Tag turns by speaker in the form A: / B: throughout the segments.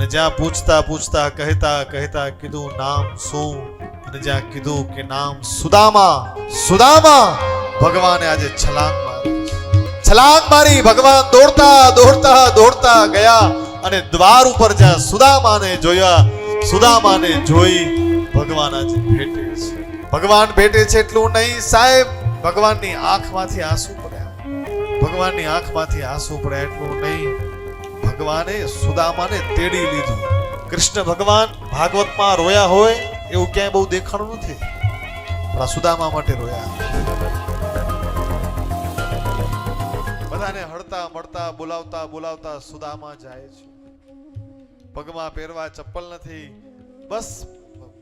A: અને જ્યાં પૂછતા પૂછતા કહેતા કહેતા કીધું નામ શું? અને જ્યાં કીધું કે નામ સુદામા. સુદામા ભગવાને આજે છલાંગ મારી. છલાંગ મારી, ભગવાન દોડતા દોડતા દોડતા ગયા અને દ્વાર ઉપર જ્યાં સુદામાને જોયા, સુદામાને જોઈ ભગવાન આજે ભેટે છે. ભગવાન ભેટે છે એટલું નહીં સાહેબ, ભગવાનની આંખમાંથી આંસુ પડ્યા. ભગવાનની આંખમાંથી આંસુ પડ્યા એટલું નહીં. ભગવાને સુદામાને તેડી લીધું. કૃષ્ણ ભગવાન ભાગવતમાં રોયા હોય એવું ક્યાંય બહુ દેખાણું નથી. પણ સુદામા માટે રોયા. બધાને હળતા મળતા, બોલાવતા બોલાવતા સુદામા જાય છે. પગમાં પહેરવા ચપ્પલ નથી. બસ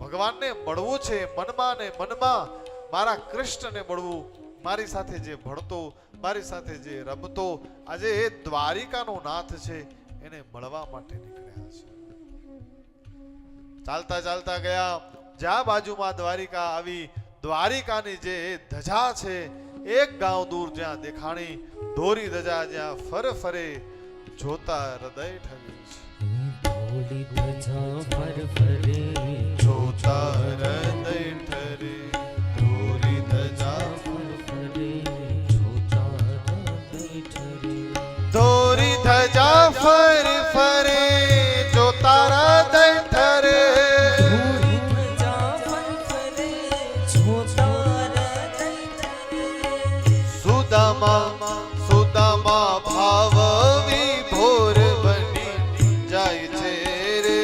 A: ભગવાનને મળવું છે, મનમાં ને મનમાં મારા કૃષ્ણને મળવું. મારી સાથે જે ભણતો, મારી સાથે જે રમતો, આજે એ દ્વારિકાનો નાથ છે. એને મળવા માટે નીકળ્યા છે. ચાલતા ચાલતા ગયા. જ્યાં બાજુમાં દ્વારિકા આવી. દ્વારિકાની જે ધજા છે એક ગાંવ દૂર જ્યાં દેખાણી દોરી ધજા જ્યાં ફર ફરે જોતા હૃદય ઠગ્યું છે. જોતા હૃદય
B: ફર ફરે,
A: જો તારા દઈ ઠરે. સુદામા સુદામા ભાવ વિભોર બની જાય છે રે.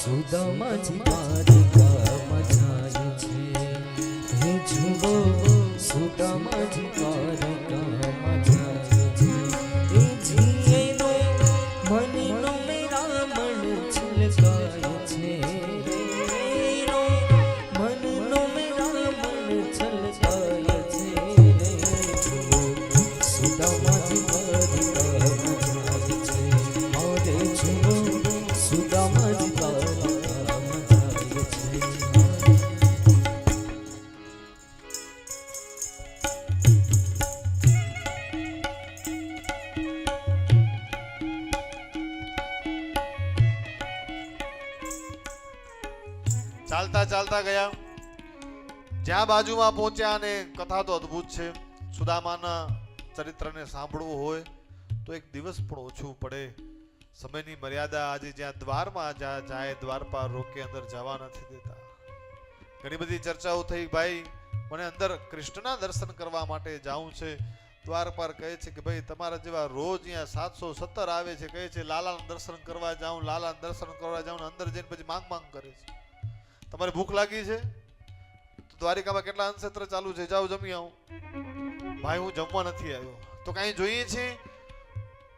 B: સુદામા જી બની હે
A: ચાલતા ચાલતા ગયા. જ્યાં બાજુમાં પહોંચ્યા અને કથા તો અદ્ભુત છે. સુદામાના ચરિત્રને સાંભળવું હોય તો એક દિવસ પણ ઓછું પડે. સમયની મર્યાદા આજે જ્યાં દ્વારમાં જ્યાં જાય દ્વાર પાર રોકે, અંદર જવા નથી દેતા. ઘણી બધી ચર્ચાઓ થઈ, ભાઈ, મને અંદર કૃષ્ણના દર્શન કરવા માટે જાઉં છે. દ્વાર પાર કહે છે કે, ભાઈ, તમારા જેવા રોજ અહીંયા સાતસો સત્તર આવે છે. કહે છે, લાલાના દર્શન કરવા જાઉં, લાલાના દર્શન કરવા જાઉં અંદર જઈને પછી માંગ માંગ કરે છે. તમારે ભૂખ લાગી છે? તો દ્વારિકામાં કેટલા અંશેત્ર ચાલુ છે? જાઓ, જમી આવું. ભાઈ, હું જમવા નથી આવ્યો. તો કાંઈ જોઈએ છે?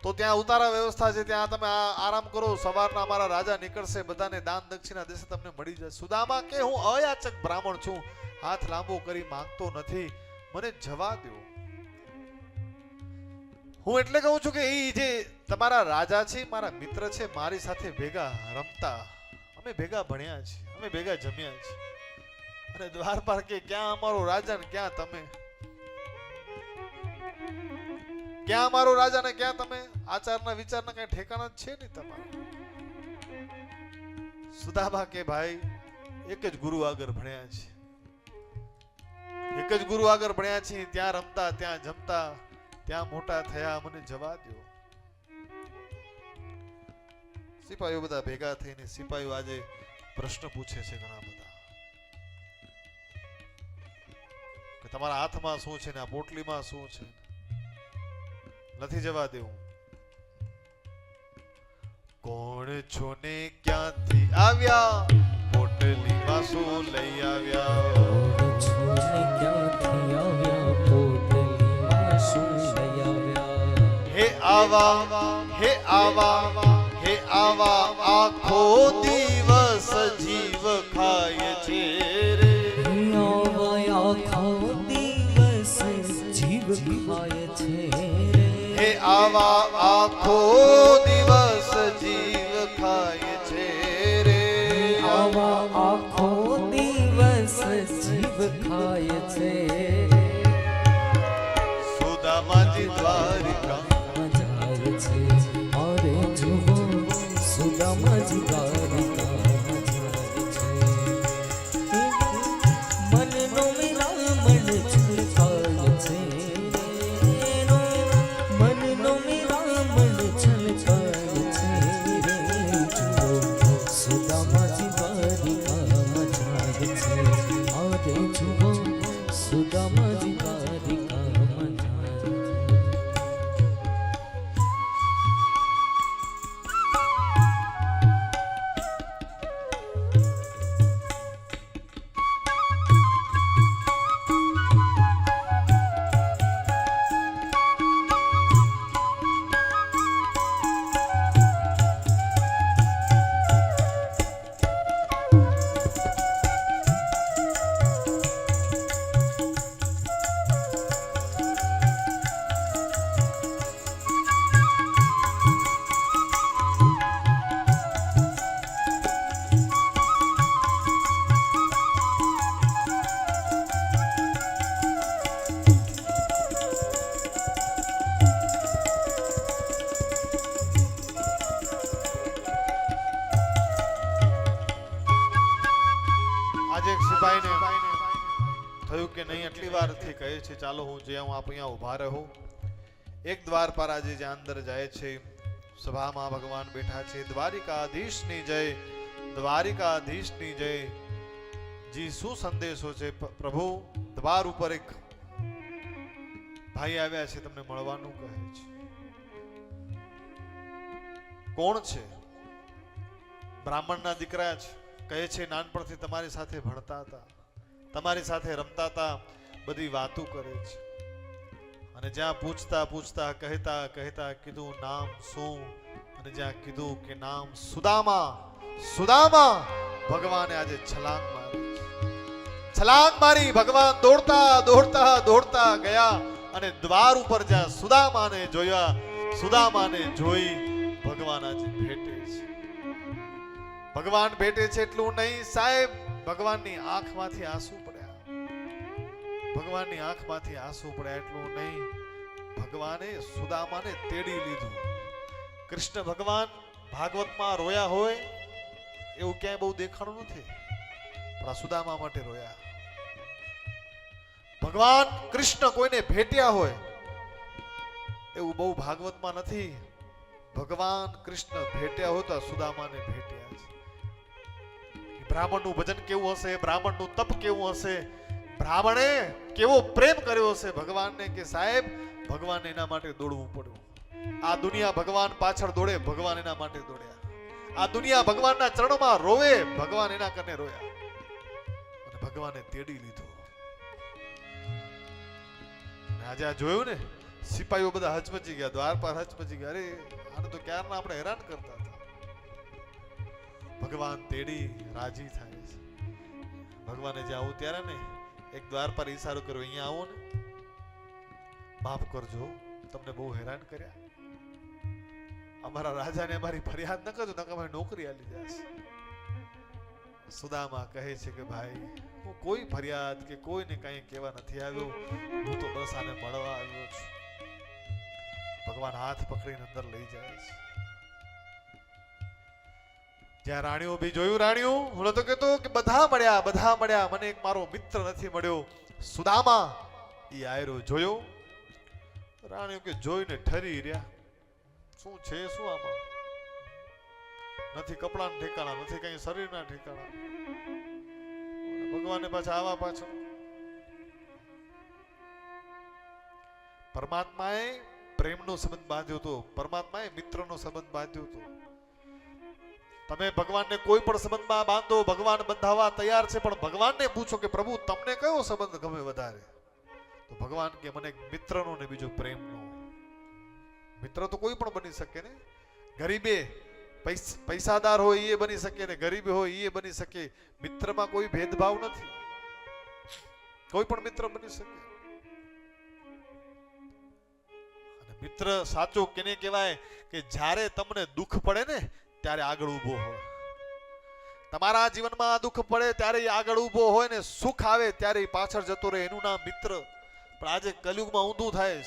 A: તો ત્યાં ઉતારા વ્યવસ્થા છે. ત્યાં તમે આરામ કરો. સવારના અમારા રાજા નીકળશે. બધાને દાન દક્ષિણા દેશે તમને મળી જશે. સુદામા કે હું અયાચક બ્રાહ્મણ છું? હાથ લાંબો કરી માંગતો નથી. મને જવા દો હું એટલે કહું છું કે એ જે તમારા રાજા છે, મારા મિત્ર છે, મારી સાથે ભેગા રમતા, અમે ભેગા ભણ્યા છીએ. અમે ભેગા જમ્યા છે અને દ્વાર પાર કે ક્યાં અમારો રાજા ને ક્યાં તમે? ક્યાં અમારો રાજા ને ક્યાં તમે? આચારના વિચારના કઈ ઠેકાણા છે નહીં તમારા. સુદાબા કે ભાઈ, એક જ ગુરુ આગળ ભણ્યા છે. એક જ ગુરુ આગળ ભણ્યા છીએ ત્યાં રમતા, ત્યાં જમતા, ત્યાં મોટા થયા, મને જવા દો સિપાહીઓ બધા ભેગા થઈને સિપાહીઓ આજે પ્રશ્ન પૂછે છે ઘણા બધા. કે તમારા હાથમાં શું છે ને આ પોટલીમાં શું છે નથી જવા દેવું. કોણ છો ને ક્યાંથી આવ્યા? પોટલીમાં શું લઈ આવ્યા? હે આવા હે આવા હે આવા આખો દિવસ
B: આવા આખો દિવસ જીવ ખાય છે રે.
A: આવા આખો દિવસ જીવ ખાય છે દ્વારિકા
B: જાય છે અરે જુઓ સુદામાજી દ્વારિકામાં
A: આજે થયું કે નહીં આટલી વારથી કહે છે, ચાલો હું જ્યાં હું આપ અહીંયા ઊભા રહું. એક દ્વાર પર આજે જ્યાં અંદર જાય છે, સભામાં ભગવાન બેઠા છે, દ્વારિકાધીશની જય દ્વારિકાધીશની જય. જી, શું સંદેશો છે પ્રભુ? દ્વાર ઉપર એક ભાઈ આવ્યા છે, તમને મળવાનું કહે છે. કોણ છે? બ્રાહ્મણના દીકરા છે. કહે છે, નાનપણથી તમારી સાથે ભણતા હતા. તમારી સાથે રમતા હતા, બધી વાતો કરે છે. અને જ્યાં પૂછતા પૂછતા, કહેતા કહેતા કીધું નામ શું? અને જ્યાં કીધું કે નામ સુદામા સુદામા, ભગવાને આજે છલાંગ મારી. છલાંગ મારી, ભગવાન દોડતા દોડતા દોડતા ગયા અને દ્વાર ઉપર જ્યાં સુદામાને જોયા, સુદામાને જોઈ ભગવાન આજે ભગવાન ભેટે છે એટલું નહીં, સાહેબ, ભગવાનની આંખમાંથી આંસુ પડ્યા. ભગવાનની આંખમાંથી આંસુ પડ્યા એટલું નહીં, ભગવાને સુદામાને તેડી લીધું. કૃષ્ણ ભગવાન ભાગવતમાં રોયા હોય, એવું ક્યાંય બહુ દેખાણું નથી, પણ આ સુદામા માટે રોયા. ભગવાન કૃષ્ણ કોઈને ભેટ્યા હોય, એવું બહુ ભાગવતમાં નથી. ભગવાન કૃષ્ણ ભેટ્યા હોય તો સુદામાને ભેટ્યા. બ્રાહ્મણનું ભજન કેવું હશે? બ્રાહ્મણનું તપ કેવું હશે? બ્રાહ્મણે કેવો પ્રેમ કર્યો હશે ભગવાનને કે સાહેબ, ભગવાન એના માટે દોડવું પડ્યું. આ દુનિયા ભગવાન પાછળ દોડે, ભગવાન એના માટે દોડ્યા. આ દુનિયા ભગવાનના ચરણોમાં રોવે, ભગવાન એના કને રોયા? અને ભગવાને તેડી લીધો. આજે આ જોયું ને સિપાહીઓ બધા હચમચી ગયા, દ્વાર પર હચમચી ગયા. અરે, આને તો ક્યારના આપણે હેરાન કરતા હતા? ભગવાન તેડી રાજી થાય છે. ભગવાને જે આવું ત્યારે ને, એક દ્વાર પર ઈશારો કર્યો, અહીંયા આવો ને. માફ કરજો. તમને બહુ હેરાન કર્યા. અમારા રાજાને અમારી ફરિયાદ ન કરજો, નકર અમારી નોકરી આલી જશે. સુદામા કહે છે કે, ભાઈ, હું કોઈ ફરિયાદ કે કોઈને કંઈ કહેવા નથી આવ્યો. હું તો બસ આને મળવા આવ્યો છું. ભગવાન હાથ પકડીને અંદર લઈ જાય છે. જ્યાં રાણીઓ બી જોયું, રાણીઓ? હું તો કહેતો કે બધા મળ્યા બધા મળ્યા. મને એક મારો મિત્ર નથી મળ્યો. સુદામા એ આયરો જોયો. રાણીઓ કે જોઈને ઠરી રહ્યા. શું છે શું આમાં? નથી કપડાના ઠેકાણા, નથી કઈ શરીરના ઠેકાણા. ભગવાને પાછા આવા પાછળ. પરમાત્માએ પ્રેમનો સંબંધ બાંધ્યો હતો. પરમાત્માએ મિત્રનો સંબંધ બાંધ્યો હતો. તમે ભગવાનને કોઈ પણ સંબંધમાં બાંધો, ભગવાન બંધાવા તૈયાર છે, પણ ભગવાનને પૂછો કે પ્રભુ, તમને કયો સંબંધ ગમે વધારે? તો ભગવાન કે મને મિત્રનો ને બીજો પ્રેમનો. મિત્ર તો કોઈ પણ બની શકે ને. ગરીબે પૈસાદાર હોય એ બની શકે ને. ગરીબ હોય એ બની શકે. મિત્રમાં કોઈ ભેદભાવ નથી. કોઈ પણ મિત્ર બની શકે. મિત્ર સાચો કેને કહેવાય કે જ્યારે તમને દુઃખ પડે ને ત્યારે આગળ ઊભો હોય. તમારા જીવનમાં દુઃખ પડે ત્યારે એ આગળ ઊભો હોય ને સુખ આવે ત્યારે એ પાછળ જતો રહે. એનું નામ મિત્ર. પણ આજે કલયુગમાં ઊંધું થાય.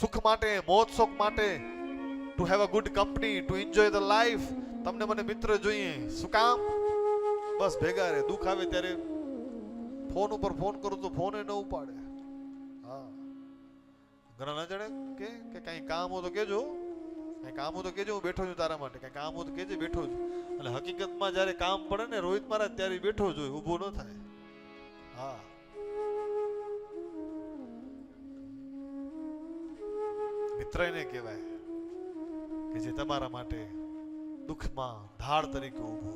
A: સુખ માટે, મોત શોખ માટે to have a good company to enjoy the life તમને મને મિત્ર જોઈએ. શું કામ? બસ ભેગા રહે. દુઃખ આવે ત્યારે ફોન ઉપર ફોન કરું તો ફોને ન ઉપાડે. હા. ઘણા ના જાણે? કે કે કાંઈ કામ હો તો કેજો કાંઈ કામ હું તો કેજો હું બેઠો છું તારા માટે. કાંઈ કામ હું તો કેજે બેઠો છું. અને હકીકતમાં જ્યારે કામ પડે ને રોહિત મહારાજ, ત્યારે બેઠો જ હોય, ઊભો ન થાય. હા. મિત્ર એને કહેવાય કે જે તમારા માટે દુઃખમાં ધાડ તરીકે ઊભો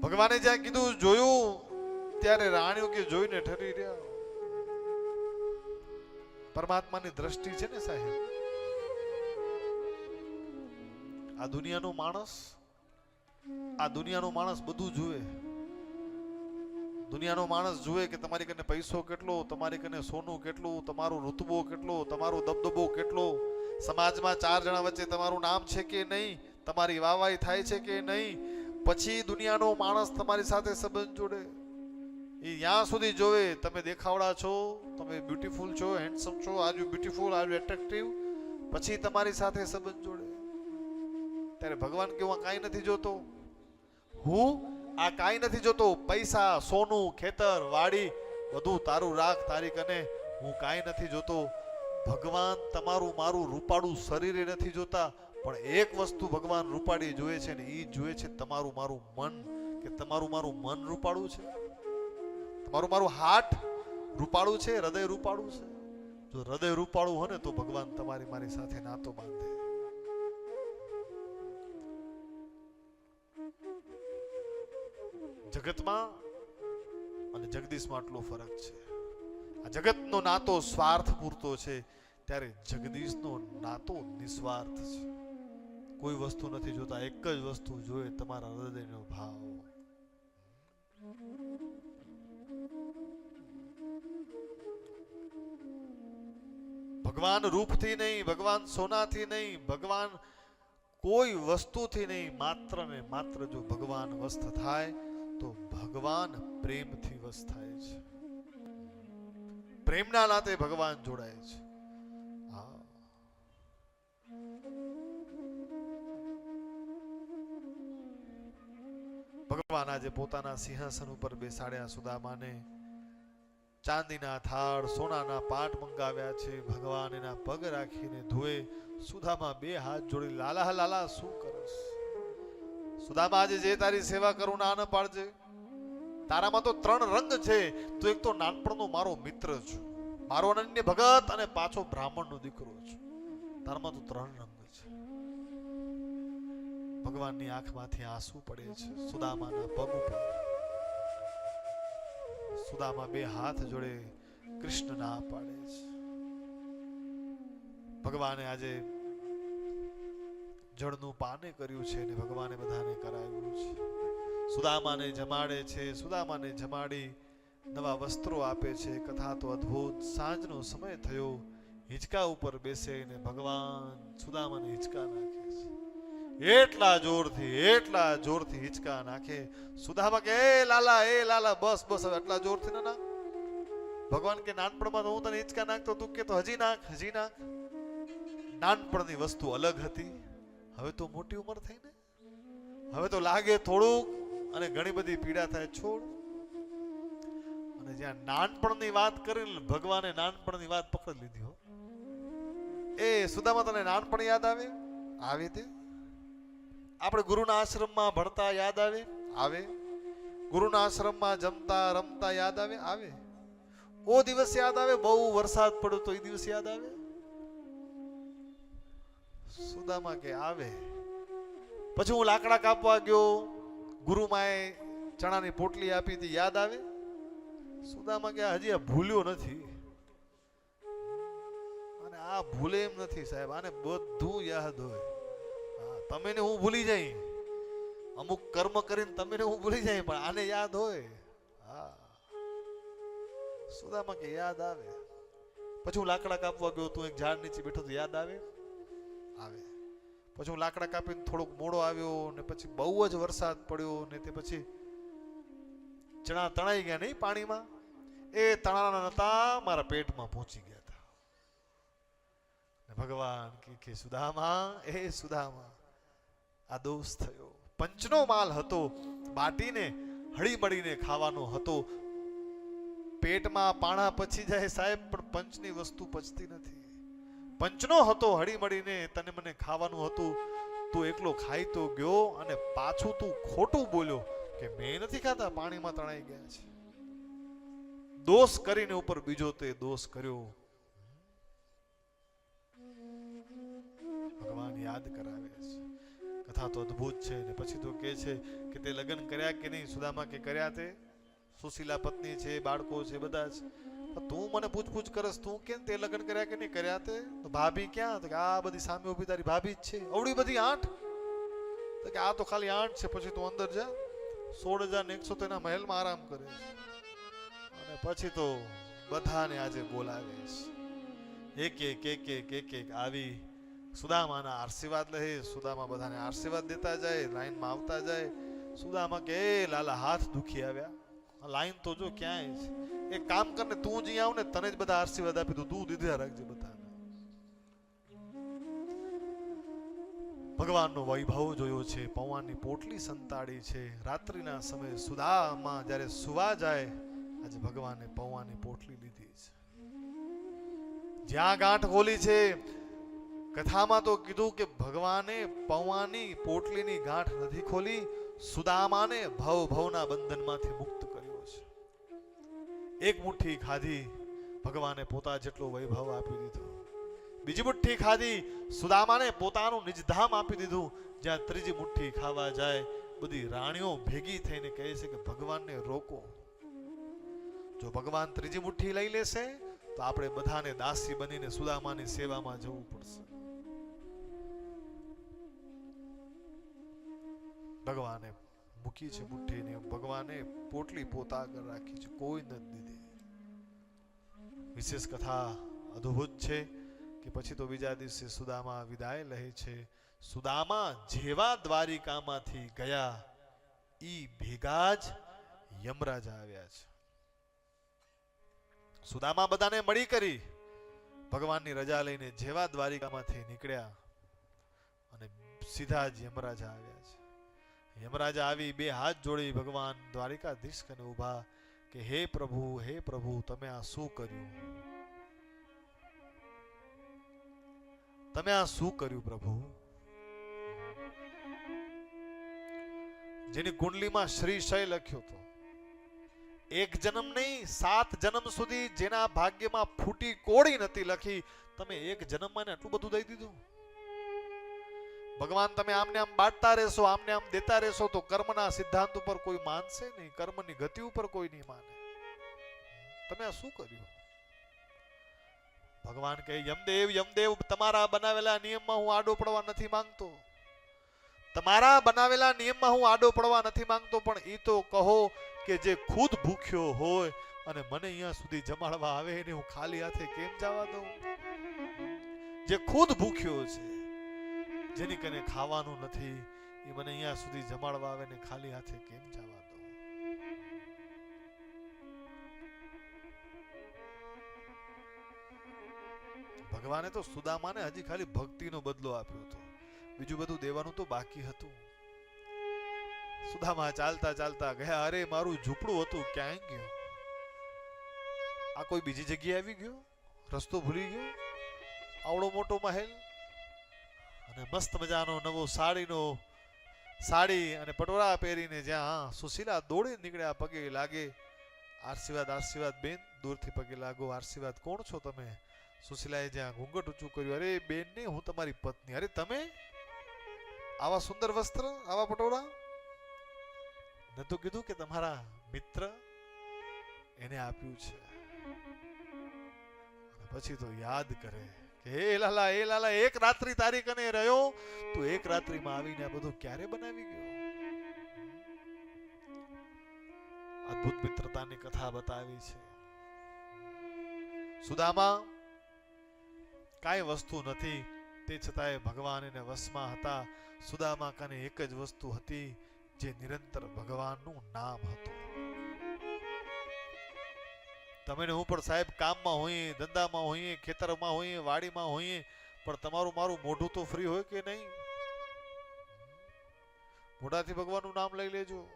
A: ભગવાને જ્યાં કીધું, જોયું ત્યારે રાણીઓ કે જોઈને ઠરી રહ્યા. પરમાત્માની દ્રષ્ટિ છે ને સાહેબ? આ દુનિયાનો માણસ, આ દુનિયાનો માણસ બધું જુએ. દુનિયાનો માણસ જુએ કે તમારી કને પૈસો કેટલો, તમારી કને સોનું કેટલું, તમારો ઋતબો કેટલો, તમારો દબદબો કેટલો. સમાજમાં ચાર જણા વચ્ચે તમારું નામ છે કે નહીં, તમારી વાવાઈ થાય છે કે નહીં, પછી દુનિયાનો માણસ તમારી સાથે સંબંધ જોડે. એ ત્યાં સુધી જોવે, તમે દેખાવડા છો, તમે બ્યુટીફુલ છો હેન્ડસમ છો are you beautiful are attractive પછી તમારી સાથે સંબંધ જોડે. ત્યારે ભગવાન કે હું કાંઈ નથી જોતો? હું આ કાંઈ નથી જોતો? પૈસા, સોનું, ખેતર, વાડી, બધું તારું રાખ, તારી કને. હું કાંઈ નથી જોતો. ભગવાન તમારું મારું રૂપાળું શરીરે નથી જોતા, પણ એક વસ્તુ ભગવાન રૂપાળી જોવે છે ને એ જોવે છે તમારું મારું મન, કે તમારું મારું મન રૂપાળું છે. તમારું મારું હાર્ટ રૂપાળું છે, હૃદય રૂપાળું છે. જો હૃદય રૂપાળું હોય ને તો ભગવાન તમારી મારી સાથે નાતો બાંધે. જગતમાં અને જગદીશમાં આટલો ફરક છે. આ જગતનો નાતો સ્વાર્થ પૂરતો છે, ત્યારે જગદીશનો નાતો નિસ્વાર્થ છે. કોઈ વસ્તુ નથી જોતા, એક જ વસ્તુ જોઈએ તમારા હૃદયનો ભાવ. ભગવાન રૂપથી નહીં, ભગવાન સોનાથી નહીં, ભગવાન કોઈ વસ્તુથી નહીં, માત્ર ને માત્ર જો ભગવાન વસ્ત થાય ભગવાન પ્રેમથી વસ થાય છે. પ્રેમના નાતે ભગવાન જોડાય છે. ભગવાન આજે પોતાના સિંહાસન ઉપર બેસાડ્યા સુદામાને ચાંદીના થાળ, સોનાના પાટ મંગાવ્યા છે. ભગવાન એના પગ રાખીને ધોએ. સુદામા બે હાથ જોડી, લાલા લાલા, શું કરસ? સુદામા આજે જે તારી સેવા કરું, ના ન પાડજે. તારામાં તો ત્રણ રંગ છે. તું એક તો નાનપણનો મારો મિત્ર છું. મારો અનન્ય ભગત અને પાછો બ્રાહ્મણનો દીકરો છું. તારામાં તો ત્રણ રંગ છે. ભગવાનની આંખમાંથી આંસુ પડે છે. સુદામાના પગ ઉપર. સુદામા બે હાથ જોડે કૃષ્ણ ના પાડે છે. ભગવાને આજે જળનું પાને કર્યું છે અને ભગવાને બધાને કરાવ્યું છે. સુદામાને જમાડે છે, સુદામાને જમાડી નવા વસ્ત્રો આપે છે. કથા તો અદ્ભુત. સાંજનો સમય થયો. હિંચકા ઉપર બેસે ને ભગવાન સુદામાને હિંચકા નાખે છે. એટલા જોરથી એટલા જોરથી હિંચકા નાખે. સુદામા કે, એ લાલા એ લાલા, બસ બસ, હવે એટલા જોરથી ના નાખ. ભગવાન કે, નાનપણમાં તો હું તને હિંચકા નાખતો તું. કે, તો હજી નાખ હજી નાખ. નાનપણની વસ્તુ અલગ હતી. હવે તો મોટી ઉંમર થઈ ને. હવે તો લાગે થોડુંક અને ઘણી બધી પીડા થાય, છોડ. અને જ્યાં નાનપણની વાત કરીને ભગવાને નાનપણની વાત પકડી લીધી હો. એ સુદામા, તને નાનપણ યાદ આવે? આવે તે. આપણે ગુરુના આશ્રમમાં ભણતા યાદ આવે? આવે. ગુરુના આશ્રમમાં જમતા, રમતા યાદ આવે? આવે. ઓ દિવસ યાદ આવે? બહુ વરસાદ પડ્યો તો એ દિવસ યાદ આવે? સુદામા કે, આવે. પછી હું લાકડા કાપવા ગયો. ગુરુમાએ ચણાની પોટલી આપી હતી, યાદ આવે? સુદામા કે હજી આ ભૂલ્યો નથી. અને આ ભૂલે એમ નથી સાહેબ, આને બધું યાદ હોય. હા તમે ને હું ભૂલી જાય. અમુક કર્મ કરીને તમે ને હું ભૂલી જાય, પણ આને યાદ હોય. હા. સુદામા કે યાદ આવે. પછી હું લાકડા કાપવા ગયો, તું એક ઝાડ નીચે બેઠો તો યાદ આવે? આવે. પછી હું લાકડા કાપીને થોડોક મોડો આવ્યો ને પછી બહુ જ વરસાદ પડ્યો ને તે પછી ચણા તણાઈ ગયા નહીં પાણીમાં? એ તણાના નતા મારા પેટમાં પહોંચી ગયા હતા ભગવાન કે કે સુદામા, એ સુદામા, આ દોષ થયો. પંચનો માલ હતો, બાટીને હળી મળીને ખાવાનો હતો. પેટમાં પાણા પચી જાય સાહેબ, પણ પંચની વસ્તુ પચતી નથી. પંચનો હતો હળી મળીને તને મને ખાવાનું હતું. તું એકલો ખાઈ તો ગયો અને પાછું તું ખોટું બોલ્યો કે મેં નથી ખાતા, પાણીમાં તણાઈ ગયા છે. દોષ કરીને ઉપર બીજો તે દોષ કર્યો. ભગવાન યાદ કરાવે છે. કથા તો અદ્ભુત છે ને પછી તો કે છે કે તે લગ્ન કર્યા કે નહીં, સુદામા કે કર્યા તે? સુશીલા પત્ની છે, બાળકો છે, બધા પણ તું મને પૂછપૂછ કરસ, તું કેમ તે લગ્ન કર્યા કે નહીં કર્યા તે? ભાભી ક્યાં? તો કે આ બધી સામે ઊભી તારી ભાભી જ છે. અવડી બધી આઠ? તો કે આ તો ખાલી આઠ છે, પછી તું અંદર જા. સોળ હજાર એકસો તો મહેલમાં આરામ કરે અને પછી તો બધાને આજે બોલાવે છે. એક એક એક એક એક એક આવી સુદામાના આશીર્વાદ લે સુદામા બધાને આશીર્વાદ દેતા જાય, લાઈનમાં આવતા જાય. સુદામા કે લાલા, હાથ દુખી આવ્યા. લાઈન તો જો ક્યાંય છે. એક કામ કરને તું જ આવ ને તને જ બધા આશીર્વાદ આપી દઉં. તું દીધા રાખજે બધાને. ભગવાનનો વૈભવ જોયો છે પૌવાની પોટલી સંતાડી છે. રાત્રિના સમયે સુદામાં જ્યારે સુવા જાય, આજે ભગવાને પૌવાની પોટલી લીધી છે. જ્યાં ગાંઠ ખોલી છે, કથામાં તો કીધું કે ભગવાને પૌવાની પોટલીની ગાંઠ નથી ખોલી, સુદામાને ભવ ભવના બંધનમાંથી મુક્ત એક મુઠ્ઠી ખાધી, ભગવાને પોતા જેટલો વૈભવ આપી દીધો. બીજી મુઠ્ઠી ખાધી, સુદામાને પોતાનું નિજધામ આપી દીધું. જ્યાં ત્રીજી મુઠ્ઠી ખાવા જાય, બધી રાણીઓ ભેગી થઈને કહે છે કે ભગવાનને રોકો. જો ભગવાન ત્રીજી મુઠ્ઠી લઈ લેશે, તો આપણે બધાને દાસી બનીને સુદામાની સેવામાં જવું પડશે. ભગવાને મૂકી છે મુઠ્ઠીને, ભગવાને પોટલી પોતા રાખી છે, કોઈ નથી દીધી. વિશેષ કથા અદ્ભુત છે કે પછી તો બીજા દિવસે સુદામા વિદાય લે છે. સુદામા જેવા દ્વારિકામાંથી ગયા, ઈ ભેગા જ યમરાજ આવ્યા છે. સુદામા બધાને મળી કરી, ભગવાનની રજા લઈને જેવા દ્વારિકામાંથી નીકળ્યા અને સીધા જ યમરાજા આવ્યા છે. યમરાજા આવી બે હાથ જોડી ભગવાન દ્વારિકાધીશ કને ઊભા કે હે પ્રભુ હે પ્રભુ, તમે આ શું કર્યું? તમે આ શું કર્યું પ્રભુ? જેની કુંડલીમાં શ્રી શય લખ્યો હતો. એક જન્મ નહીં, સાત જન્મ સુધી જેના ભાગ્યમાં ફૂટી કોળી નથી લખી, તમે એક જન્મમાં આટલું બધું દઈ દીધું? ભગવાન તમે આમને આમ બાટતા રહેશો, આમને આમ દેતા રહેશો, તો કર્મના સિદ્ધાંત ઉપર કોઈ માનશે નહીં, કર્મની ગતિ ઉપર કોઈ નહીં માને. તમે આ શું કર્યું? ભગવાન કહે, યમદેવ યમદેવ, તમારા બનાવેલા નિયમમાં હું આડો પડવા નથી માંગતો. તમારા બનાવેલા નિયમમાં હું આડો પડવા નથી માંગતો, પણ એ તો કહો કે જે ખુદ ભૂખ્યો હોય અને મને અહીંયા સુધી જમાડવા આવે એને હું ખાલી હાથે કેમ જવા દઉં? જે ખુદ ભૂખ્યો છે જેની કને ખાવાનું નથી, એ મને અહીંયા સુધી જમાડવા આવે ને ખાલી હાથે કેમ જવા દો ભગવાને તો સુદામાને હજી ખાલી ભક્તિનો બદલો આપ્યો હતો. બીજું બધું દેવાનું તો બાકી હતું. સુદામા ચાલતા ચાલતા ગયા, અરે, મારું ઝૂંપડું હતું ક્યાં ગયું? આ કોઈ બીજી જગ્યાએ આવી ગયો? રસ્તો ભૂલી ગયો? આવડો મોટો મહેલ? અને મસ્ત મજાનો નવો સાડીનો સાડી અને પટોળા પહેરીને જ્યાં સુશીલા દોડી નીકળ્યા, પગે લાગે. આશીર્વાદ આશીર્વાદ બેન, દૂરથી પગે લાગો. આશીર્વાદ કોણ છો તમે? સુશીલાએ જ્યાં ઘૂંઘટ ઊંચું કર્યું, અરે બેન, ને હું તમારી પત્ની. અરે તમે? આવા સુંદર વસ્ત્ર, આવા પટોળા? નતું કીધું કે તમારા મિત્ર એને આપ્યું છે. પછી તો યાદ કરે. હે લાલા, એક રાત્રિ તારી કને રહ્યો? તું એક રાત્રિમાં આવીને આ બધું ક્યારે બનાવી ગયો? અદ્ભુત મિત્રતાની કથા બતાવી છે. સુદામા, કાંઈ વસ્તુ નથી. તે છતાંય ભગવાન એને વશમાં હતા. સુદામા કને એક જ વસ્તુ હતી, જે નિરંતર ભગવાનનું નામ હતું. તમે હું પણ સાહેબ કામમાં હોઈએ, ધંધામાં હોઈએ, ખેતરમાં હોઈએ, વાડીમાં હોઈએ, પણ તમારું મારું મોઢું તો ફ્રી હોય કે નહીં? મોઢાથી ભગવાનનું નામ લઈ લેજો.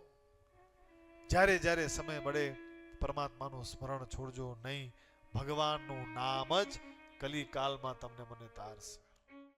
A: જ્યારે જ્યારે સમય મળે, પરમાત્માનું સ્મરણ છોડજો નહીં. ભગવાનનું નામ જ કલી કાલમાં તમને મને તારશે.